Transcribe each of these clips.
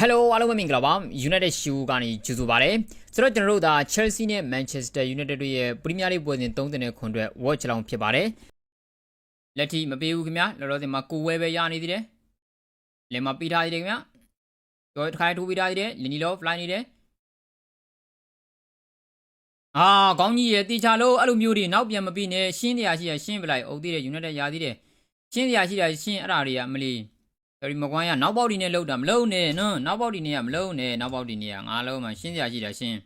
Hello အားလုံးပဲမင်္ဂလာပါ United Shoe ကနေကြိုဆိုပါရစေဆိုတော့ကျွန်တော်တို့ဒါ Chelsea နဲ့ Manchester United တို့ရဲ့ Premier League ပွဲစဉ်30နဲ့ခွန်အတွက် watch လောင်ဖြစ်ပါတယ်လက်ထိမပေးဘူးခင်ဗျာလောလောဆယ်မှာကိုဝဲပဲရနေသေးတယ်လင်မပေးထားသေးတယ်ခင်ဗျာကျော်တစ်ခါထိုးပေးထားသေးတယ်လီနီလော fly နေတယ်အာကောင်းကြီးရဲ့တီချာလို့အဲ့လိုမျိုးတွေနောက်ပြန်မပြီးနဲ့ရှင်းတရားရှိရရှင်းပလိုက်အုပ်သေးတယ် United ရသေးတယ်ရှင်းတရားရှိတာရှင်းအဲ့ဒါတွေကမလီ ယ်ရီမကွိုင်းကနောက်ပေါက်ဒီနဲ့လှုပ်တာမလှုပ်နဲ့နော်နောက်ပေါက်ဒီနဲ့ကမလှုပ်နဲ့နောက်ပေါက်ဒီနဲ့ကငါလုံးမှရှင်းစရာရှိတာရှင်း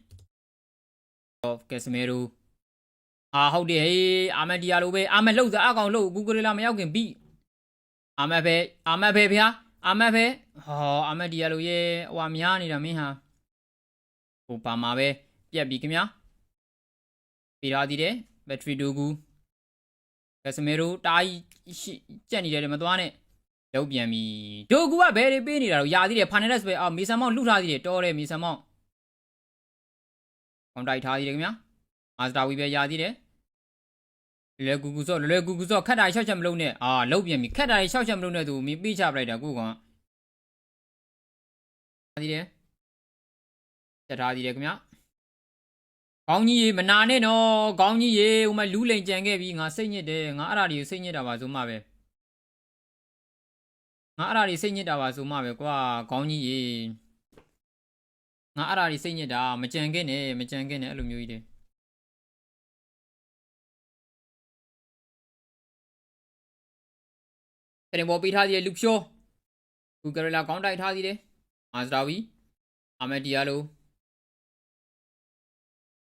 ဟောကက်စမီရူအာဟုတ်တယ်ဟေးအာမက်ဒီယာလိုပဲအာမက်လှုပ်တာအကောင်လှုပ်ဂူဂရီလာမရောက်ခင်ပြီးအာမက်ပဲအာမက်ပဲဗျာအာမက်ပဲဟောအာမက်ဒီယာလိုရဲ့ဟွာများနေတာမင်းဟာဟိုပါမှာပဲပြက်ပြီခင်ဗျာပြီးတော့ဒီတယ်ဘက်ထရီဒိုဂူကက်စမီရူတားကြီးကြက်နေတယ်မသွားနဲ့ လောက်ပြန်ပြီဒိုကူကဘယ်တွေပေးနေတာတော့ယာသေးတယ်ဖာနယ်လက်စ်ပဲအော်မီဆန်မောင်လှုပ်ထားသေးတယ်တော်တယ်မီဆန်မောင်ကွန်တိုက်ထားသေးတယ်ခင်ဗျာမာစတာဝီပဲယာသေးတယ်လွယ်ကူကူစော့လွယ်ကူကူစော့ခက်တာရှောက်ချက်မလုပ်နဲ့အာလောက်ပြန်ပြီခက်တာရှောက်ချက်မလုပ်နဲ့သူမီပေးချပလိုက်တာကိုကောင်ထားသေးတယ်ချက်ထားသေးတယ်ခင်ဗျာကောင်းကြီးရေမနာနဲ့နော်ကောင်းကြီးရေဟိုမှာလူးလိန်ကြံခဲ့ပြီငါစိတ်ညစ်တယ်ငါအဲ့ဒါတွေကိုစိတ်ညစ်တာပါဆိုမှပဲ ငါအဲ့ဒါတွေစိတ်ညစ်တာပါဆိုမှပဲကွာခေါင်းကြီးရေငါအဲ့ဒါတွေစိတ်ညစ်တာမကြံခဲ့နဲ့မကြံခဲ့နဲ့အဲ့လိုမျိုးကြီးတွေတရင်ပေါ်ပေးထားသေးတယ်လူဖြောဂူဂရလာကောင်းတိုက်ထားသေးတယ်မာစတာဝီအာမက်ဒီယာလို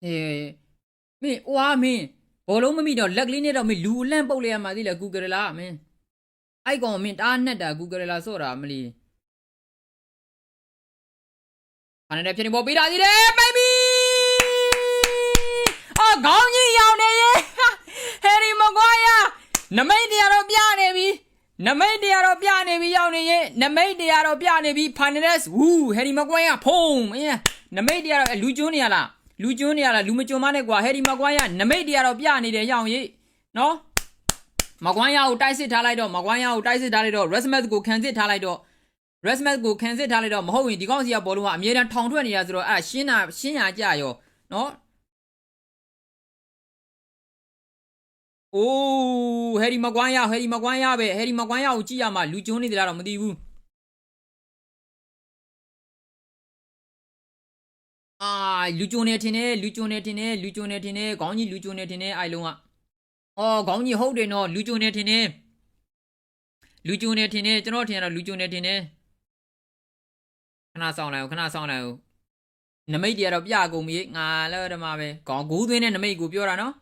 အေးမင်းဝါမင်းဘောလုံးမမိတော့လက်ကလေးနဲ့တော့မင်းလူအလန့်ပုတ်လိုက်ရမှာသေးလေဂူဂရလာမင်း အိုက်ကောင်မင်းတားနှက်တာ Google လာဆော့တာမလီခါနေတဲ့ဖြစ်နေပေါ်ပေးတာကြီးတယ်မိမီအော်ခေါင်းကြီးရောက်နေရဲ့ဟယ်ရီမကွာယာနမိတ်တရားတော့ပြနေပြီနမိတ်တရားတော့ပြနေပြီရောက်နေရဲ့နမိတ်တရားတော့ပြနေပြီဖာနရက်စ်ဝူးဟယ်ရီမကွာယာဖုံးမင်းနမိတ်တရားတော့လူကျွန်းနေရလားလူကျွန်းနေရလားလူမကျွန်းမနဲ့ကွာဟယ်ရီမကွာယာနမိတ်တရားတော့ပြနေတယ်ရောက်ရဲ့နော် မကွမ်းရကိုတိုက်စစ်ထားလိုက်တော့မကွမ်းရကိုတိုက်စစ်ထားလိုက်တော့ Resmet ကိုခံစစ်ထားလိုက်တော့ Resmet ကိုခံစစ်ထားလိုက်တော့မဟုတ်ရင်ဒီကောင်စီကဘောလုံးကအမြဲတမ်းထောင်ထွက်နေရဆိုတော့အဲ့ရှင်းတာရှင်းရကြရောနော်အိုးဟယ်ရီမကွမ်းရဟယ်ရီမကွမ်းရပဲဟယ်ရီမကွမ်းရကိုကြည့်ရမှာလူကျွန်းနေတယ်လားတော့မသိဘူးအာလူကျွန်းနေထင်တယ်လူကျွန်းနေထင်တယ်လူကျွန်းနေထင်တယ်ခေါင်းကြီးလူကျွန်းနေထင်တယ်အိုင်လုံးက အော်ခေါင်းကြီးဟုတ်တယ်နော်လူကြုံနေထင်တယ်လူကြုံနေထင်တယ်ကျွန်တော်ထင်ရတော့လူကြုံနေထင်တယ်ခဏဆောင်လိုက်အောင်ခဏဆောင်လိုက်အောင်နမိတ်တွေကတော့ပြကုန်ပြီငါလည်းဓမ္မပဲခေါင်းဂူးသွင်းတဲ့နမိတ်ကိုပြောတာနော်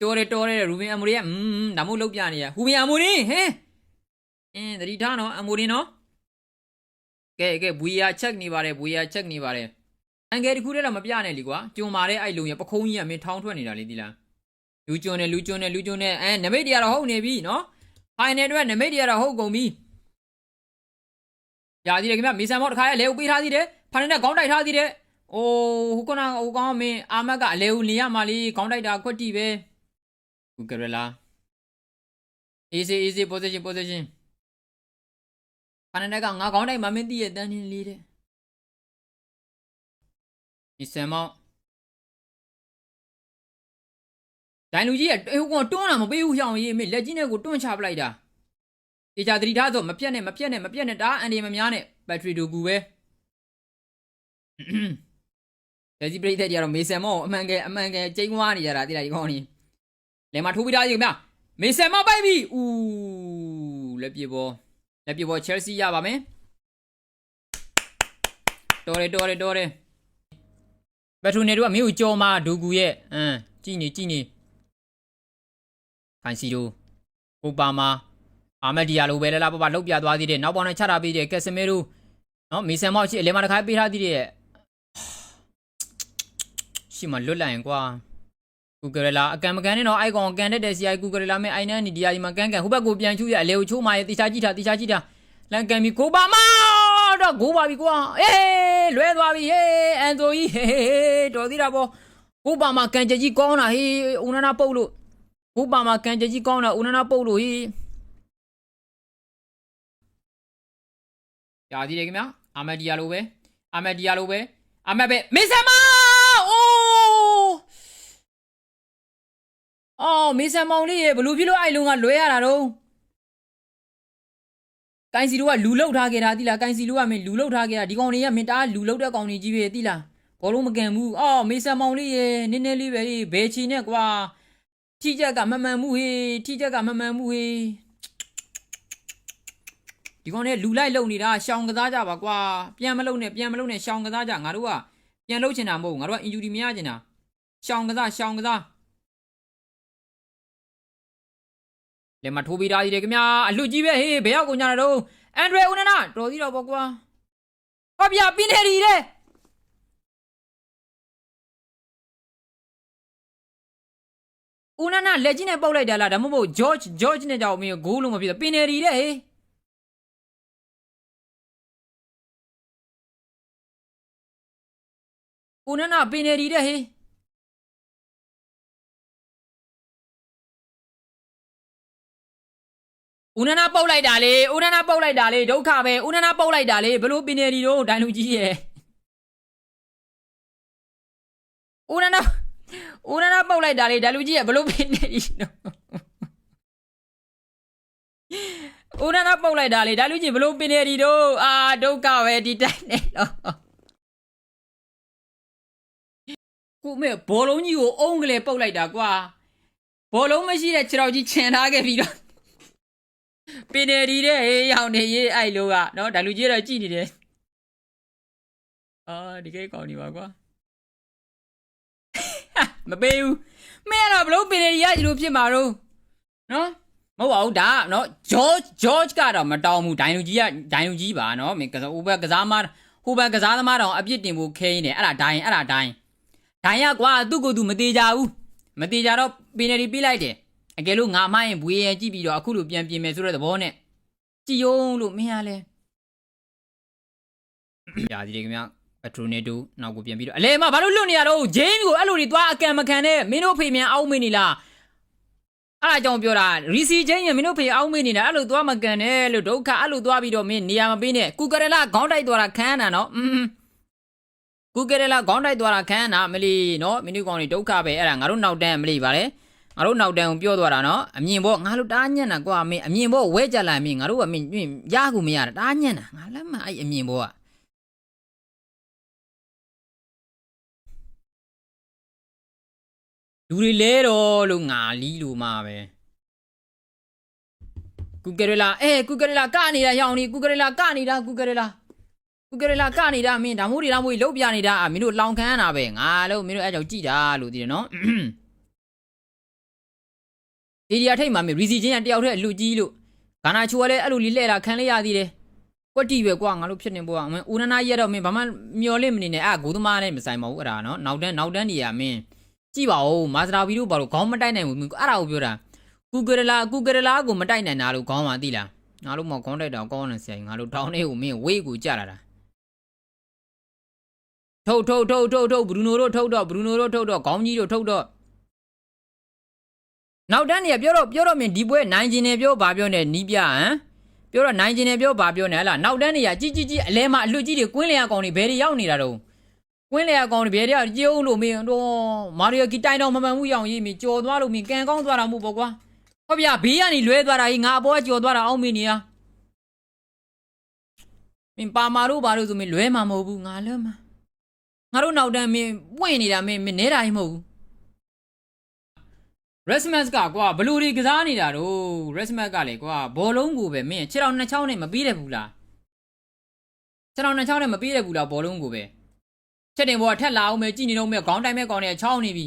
တော်တယ်တော်တယ်ရူဘင်အမိုရီကအမ်ဒါမို့လောက်ပြနေရဟူဘင်အမိုရီဟဲအင်းတတိထားနော်အမိုရီနော်ကဲကဲဘူယာချက်နေပါတယ်ဘူယာချက်နေပါတယ် အန်ကယ်တခုတည်းတော့မပြနဲ့လीကွာကျွံမာတဲ့အဲ့လုံရပခုံးကြီးကမင်းထောင်းထွက်နေတာလေဒီလားလူကျွံနေလူကျွံနေလူကျွံနေအဲနမိတ်တရားတော့ဟုတ်နေပြီနော်ဖိုင်နယ်အတွက်နမိတ်တရားတော့ဟုတ်ကုန်ပြီရာသေးတယ်ခင်ဗျမီဆန်မော့တခါရဲလေဦးပေးထားသေးတယ်ဖိုင်နယ်နဲ့ခေါင်းတိုက်ထားသေးတယ်အိုးဟိုကနာဟိုကောင်မင်းအာမတ်ကအလေဦးလင်ရမှာလीခေါင်းတိုက်တာခွက်တီပဲဂူဂရလာ easy easy position position ဖိုင်နယ်ကငါခေါင်းတိုက်မှမင်းတည့်ရတန်းနေလေးတဲ့ ဒီဆမ်မောင်းဒိုင်လူကြီးကဟိုကောင်တွန်းတာမပေးဘူးရှောင်းရေးမေလက်ကြီးနဲ့ကိုတွန်းချပလိုက်တာတေချာသတိထားဆိုမပြတ်နဲ့မပြတ်နဲ့မပြတ်နဲ့ဒါအန်ဒီမများနဲ့ဘက်ထရီဒိုကူပဲလက်ကြီးပြိတ္တကြီးကတော့မေဆန်မောင်းအမှန်ကဲအမှန်ကဲကျိန်းဝါနေရတာတိလိုက်ဒီကောင်ကြီးလဲမထိုးပြီးသားကြီးဗျမေဆန်မောင်းပိုက်ပြီဦးလက်ပြေပေါ်လက်ပြေပေါ်ချယ်ဆီရပါမယ်တော်တယ်တော်တယ်တော်တယ် ဘက်ထရူနေတို့ကမင်းကိုကြော်မာဒူကူရဲ့အမ်ကြည်နေကြည်နေခိုင်စီတို့ဟိုပါမာအာမက်ဒီယာလိုပဲလာလာပပလောက်ပြသွားသေးတယ်နောက်ပေါင်းနဲ့ချတာပေးတယ်ကက်စမီရိုနော်မီဆန်မောက်ရှိအလဲမတစ်ခါပေးထားသေးတယ်ရှိမလွတ်လိုက်ရင်ကွာကူဂရလာအကံမကန်နဲ့တော့အိုက်ကောင်ကန်တက်တဲ့စီအိုင်ကူဂရလာမဲ့အိုင်နန်ဒီဒီယာဒီမှာကန်ကန်ဟိုဘက်ကိုပြန်ချူရအလဲကိုချိုးမာရဲ့တိချာကြည့်တာတိချာကြည့်တာလန်ကန်မီကိုပါမာ တော့ဂိုးပါပြီကွာအေးလွဲသွားပြီဟေးအန်ဆိုကြီးဟေးတော်သေးတာပေါ့ကိုပါမာကန်ကြကြီးကောင်းတာဟေးဦးနာနာပုတ်လို့ကိုပါမာကန်ကြကြီးကောင်းတာဦးနာနာပုတ်လို့ဟေးကြာသေးတယ်ခင်ဗျာအာမက်ဒီယာလိုပဲအာမက်ဒီယာလိုပဲအာမက်ပဲမေဆာမအိုးအော်မေဆာမောင်လေးရေဘလို့ဖြစ်လို့အဲ့လုံးကလွဲရတာတော့ ကိုင်စီတို့ကလူလောက်ထားခဲ့တာတိလားကိုင်စီတို့ကမင်းလူလောက်ထားခဲ့တာဒီကောင်တွေကမင်းတအားလူလောက်တဲ့ကောင်တွေကြီးပဲတိလားဘောလုံးမကန်ဘူးအော်မေဆာမောင်လေးရေနည်းနည်းလေးပဲဘယ်ချီနဲ့ကွာထိချက်ကမမှန်မှုဟေးထိချက်ကမမှန်မှုဟေးဒီကောင်နဲ့လူလိုက်လုံနေတာရှောင်ကစားကြပါကွာပြန်မလုံနဲ့ပြန်မလုံနဲ့ရှောင်ကစားကြငါတို့ကပြန်လုံချင်တာမဟုတ်ဘူးငါတို့ကအင်ဂျူရီမရချင်တာရှောင်ကစားရှောင်ကစား လက်မထိုးပြီးသားကြီးတယ်ခင်ဗျာအလွတ်ကြီးပဲဟေးဘယ်ရောက်ကုန်ကြတာတော့အန်ဒရဦးနနာတော်သေးတော့ပေါ့ကွာဟောဗျာပင်းနေရီတဲ့ဦးနနာလက်ကြီးနဲ့ပုတ်လိုက်တာလားဒါမှမဟုတ် George George နဲ့ကြောက်မင်းဂိုးလုံးမဖြစ်တာပင်းနေရီတဲ့ဟေးဦးနနာပင်နေရီတဲ့ဟေး ဦးနနာပုတ်လိုက်တာလေဦးနနာပုတ်လိုက်တာလေဒုက္ခပဲဦးနနာပုတ်လိုက်တာလေဘလို့ပင်နေရီတို့ဒိုင်လူကြီးရဲ့ဦးနနာဦးနနာပုတ်လိုက်တာလေဒိုင်လူကြီးရဲ့ဘလို့ပင်နေရီတို့ဦးနနာပုတ်လိုက်တာလေဒိုင်လူကြီးဘလို့ပင်နေရီတို့အာဒုက္ခပဲဒီတိုင်းနေတော့ကိုမေဘောလုံးကြီးကိုအုံးကလေးပုတ်လိုက်တာကွာဘောလုံးမရှိတဲ့ခြေတော်ကြီးခြင်ထားခဲ့ပြီးတော့ ပင်နေရီတဲ့ဟေးရောင်နေရေးအဲ့လိုကနော်ဒါလူကြီးတော့ကြည်နေတယ်အာဒီကိကောင်းနေပါကွာမပေးဘူးမင်းကတော့ဘလို့ပင်နေရီရဒီလိုဖြစ်မှာတော့နော်မဟုတ်ပါဘူးဒါနော် George George ကတော့မတောင်းဘူးဒိုင်လူကြီးကဒိုင်လူကြီးပါနော်မင်းကစားဟိုဘက်ကစားမဟိုဘက်ကစားသမားတော့အပြစ်တင်ဖို့ခဲရင်းတယ်အဲ့ဒါဒိုင်အဲ့ဒါဒိုင်ဒိုင်ရကွာသူ့ကိုယ်သူမသေးကြဘူးမသေးကြတော့ပင်နယ်ပြီးလိုက်တယ် အကယ်လို့ငါမရင်ဘွေရကြည့်ပြီးတော့အခုလိုပြန်ပြင်မယ်ဆိုတဲ့သဘောနဲ့ကြည်ယုံလို့မင်းရလဲရာဒီတယ်ခင်ဗျပထရိုနေတူနောက်ကိုပြန်ပြီးတော့အလဲမဘာလို့လွတ်နေရတော့ဂျိမ်းကိုအဲ့လိုတွေသွားအကံမခံနဲ့မင်းတို့ဖေမြန်အောက်မေ့နေလားအဲ့ဒါကြောင့်ပြောတာရီစီဂျိမ်းရမင်းတို့ဖေအောက်မေ့နေတာအဲ့လိုသွားမကန်နဲ့လို့ဒုက္ခအဲ့လိုသွားပြီးတော့မင်းနေရာမပေးနဲ့ကူကရလာခေါင်းတိုက်သွားတာခမ်းတာနော်อืมကူကဲလာခေါင်းတိုက်သွားတာခန်းနာမလီနော်မင်းတို့ကောင်တွေဒုက္ခပဲအဲ့ဒါငါတို့နောက်တန်းမလီပါလေ ငါတို့နောက်တန်းကိုပြောသွားတာနော်အမြင်ဘောငါတို့တားညံ့တာကွာမင်းအမြင်ဘောဝဲကြလာမင်းငါတို့ကမင်းမင်းရကူမရတာတားညံ့တာငါလည်းမအဲ့အမြင်ဘောကလူတွေလဲတော့လို့ငါလီးလို့မှာပဲကူကဲလာအဲကူကဲလာကနေတာရောင်နေကူကဲလာကနေတာကူကဲလာกูကရလာကနေတာမင်းဒါမို့ဒီလားမို့လှုပ်ပြနေတာမင်းတို့လောင်ခမ်းတာပဲငါလို့မင်းတို့အဲ့ကြောင့်ကြည်တာလို့သိတယ်နော် ဒီဒီအထိတ်မှာမင်းရီစီချင်းကတယောက်တည်းလူကြီးလို့ဂါနာချိုကလည်းအဲ့လိုလေးလှဲ့တာခံလေးရသေးတယ်ကွက်တီပဲကွာငါတို့ဖြစ်နေပေါ်အောင်မင်းဦးနနာရက်တော့မင်းဘာမှမျော်လင့်မနေနဲ့အဲ့ဂိုးသမားနဲ့မဆိုင်ပါဘူးအဲ့ဒါနော်နောက်တန်းနောက်တန်းနေရမင်းကြည့်ပါဦးမာစတာဗီတို့ဘာလို့ခေါင်းမတိုက်နိုင်ဘူးမင်းအဲ့ဒါကိုပြောတာကူကရလာကူကရလာကိုမတိုက်နိုင်တာလို့ခေါင်းပါသိလားငါတို့မော်ခေါင်းတိုက်တာကောင်းနေစရာငါတို့တောင်းနေကိုမင်းဝေးကိုကြလာတာထုတ်ထုတ်ထုတ်ထုတ်ထုတ်ဘရူနိုတို့ထုတ်တော့ဘရူနိုတို့ထုတ်တော့ခေါင်းကြီးတို့ထုတ်တော့ နောက်တန်းနေပြောတော့ပြောတော့မင်းဒီပွဲနိုင်ကျင်နေပြောဘာပြောနေနီးပြဟမ်ပြောတော့နိုင်ကျင်နေပြောဘာပြောနေဟလားနောက်တန်းနေရကြီးကြီးကြီးအလဲမအလွတ်ကြီးတွေကွင်းလျာကောင်တွေဘယ်တွေရောက်နေတာတော့ကွင်းလျာကောင်တွေဘယ်တွေရောက်ကြိုးလို့မင်းတော့မာရီယိုကီတိုင်တော့မမှန်ဘူးရောင်ကြီးမင်းကြော်သွားလို့မင်းကန်ကောင်းသွားတာမဟုတ်ပေါ့ကွာဟုတ်ဗျာဘေးကနေလွဲသွားတာကြီးငါအပေါ်ကကြော်သွားတာအောင်းမင်းနေရမင်းပါမာတို့ဘာလို့ဆိုမင်းလွဲမှာမဟုတ်ဘူးငါလွဲမှာငါတို့နောက်တန်းမင်းပွင့်နေတာမင်းမင်းနေတာကြီးမဟုတ်ဘူး Resmas ကကွာဘလူတွေကစားနေတာတော့ Resmas ကလေကွာဘောလုံးကိုပဲမင်းခြေထောက်နှစ်ချောင်းနဲ့မပြီးတယ်ဘူးလားခြေထောက်နှစ်ချောင်းနဲ့မပြီးတယ်ဘူးလားဘောလုံးကိုပဲချက်တင်ဘောကထက်လာအောင်မယ်ကြည်နေတော့မယ်ခေါင်းတိုင်းမဲ့ကောင်တွေကချောင်းနေပြီ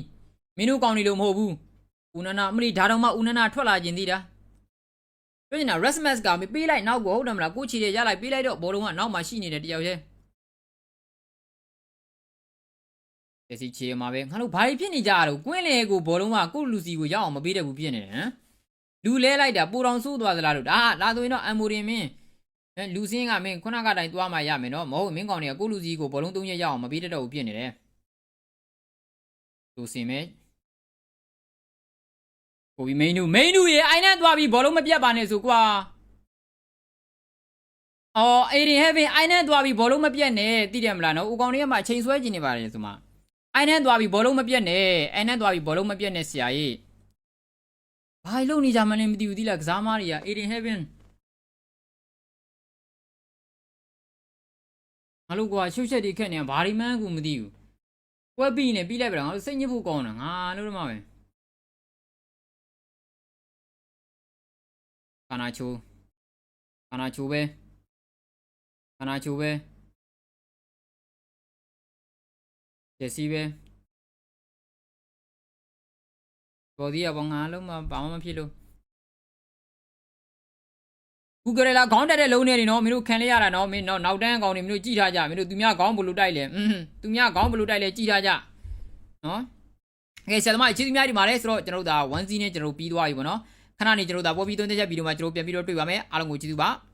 မင်းတို့ကောင်တွေလို့မဟုတ်ဘူးဦးနနာအမလီဒါတော့မှဦးနနာထွက်လာခြင်းသေးတာပြောနေတာ Resmas ကမပေးလိုက်နောက်ကိုဟုတ်တယ်မလားကိုချီတွေရလိုက်ပေးလိုက်တော့ဘောလုံးကနောက်မှရှိနေတယ်တယောက် ရဲ့တစီချေမှာပဲငါတို့ဘာဖြစ်နေကြရတော့ကွင်းလေကိုဘောလုံးကကိုလူစီကိုရောက်အောင်မပေးတဲ့ဘူးဖြစ်နေတယ်ဟမ်လူလဲလိုက်တာပူတော်ဆိုးသွားသလားလို့ဒါလာဆိုရင်တော့အမ်မိုရင်မင်းအဲလူစင်းကမင်းခုနကတိုင်သွားမှရမယ်နော်မဟုတ်မင်းကောင်တွေကကိုလူစီကိုဘောလုံးသုံးရက်ရောက်အောင်မပေးတတ်တော့ဘူးဖြစ်နေတယ်လူစင်မဲကိုဘီမိန်နူမိန်နူရေအိုင်နဲ့သွားပြီးဘောလုံးမပြတ်ပါနဲ့ဆိုကွာအော်အေရင်ဟဲဗင်အိုင်းနဲ့သွားပြီးဘောလုံးမပြတ်နဲ့သိတယ်မလားနော်ဦးကောင်လေးကမှချိန်ဆွဲကျင်နေပါတယ်ဆိုမှ အိုင်းနဲ့သွားပြီးဘောလုံးမပြတ်နဲ့အိုင်းနဲ့သွားပြီးဘောလုံးမပြတ်နဲ့ဆရာကြီးဘာလို့နေကြမလဲမသိဘူးသီလားကစားမားတွေကအေရင်ဟဲဗင်ငါတို့ကွာရှုပ်ချက်တွေခက်နေတာဘာဒီမှန်းကူမသိဘူးကွက်ပြီးနေပြီးလိုက်ပြတော့ငါတို့စိတ်ညစ်ဖို့ကောင်းတာငါလို့တော့မှပဲခနာချိုးခနာချိုးပဲခနာချိုပဲ ကျက်စီပဲဘော်ဒီရဘောငါလုံးမဘာမှမဖြစ်လို့ကူကရလာခေါင်းတက်တဲ့လုံးနေနေနော်မင်းတို့ခံလိုက်ရတာနော်မင်းနော်နောက်တန်းအကောင်တွေမင်းတို့ကြည့်ထားကြမင်းတို့သူများခေါင်းဘလူတိုက်လဲอืมသူများခေါင်းဘလူတိုက်လဲကြည့်ထားကြနော်ကဲဆရာသမားကျေးဇူးများဒီမှာလဲဆိုတော့ကျွန်တော်တို့ဒါ1 C နဲ့ကျွန်တော်တို့ပြီးသွားပြီပေါ့နော်ခဏနေကျွန်တော်တို့ဒါပေါ်ပြီးသွင်းတဲ့ချက်ဗီဒီယိုမှာကျွန်တော်တို့ပြန်ပြီးတော့တွေ့ပါမယ်အားလုံးကိုကျေးဇူးပါ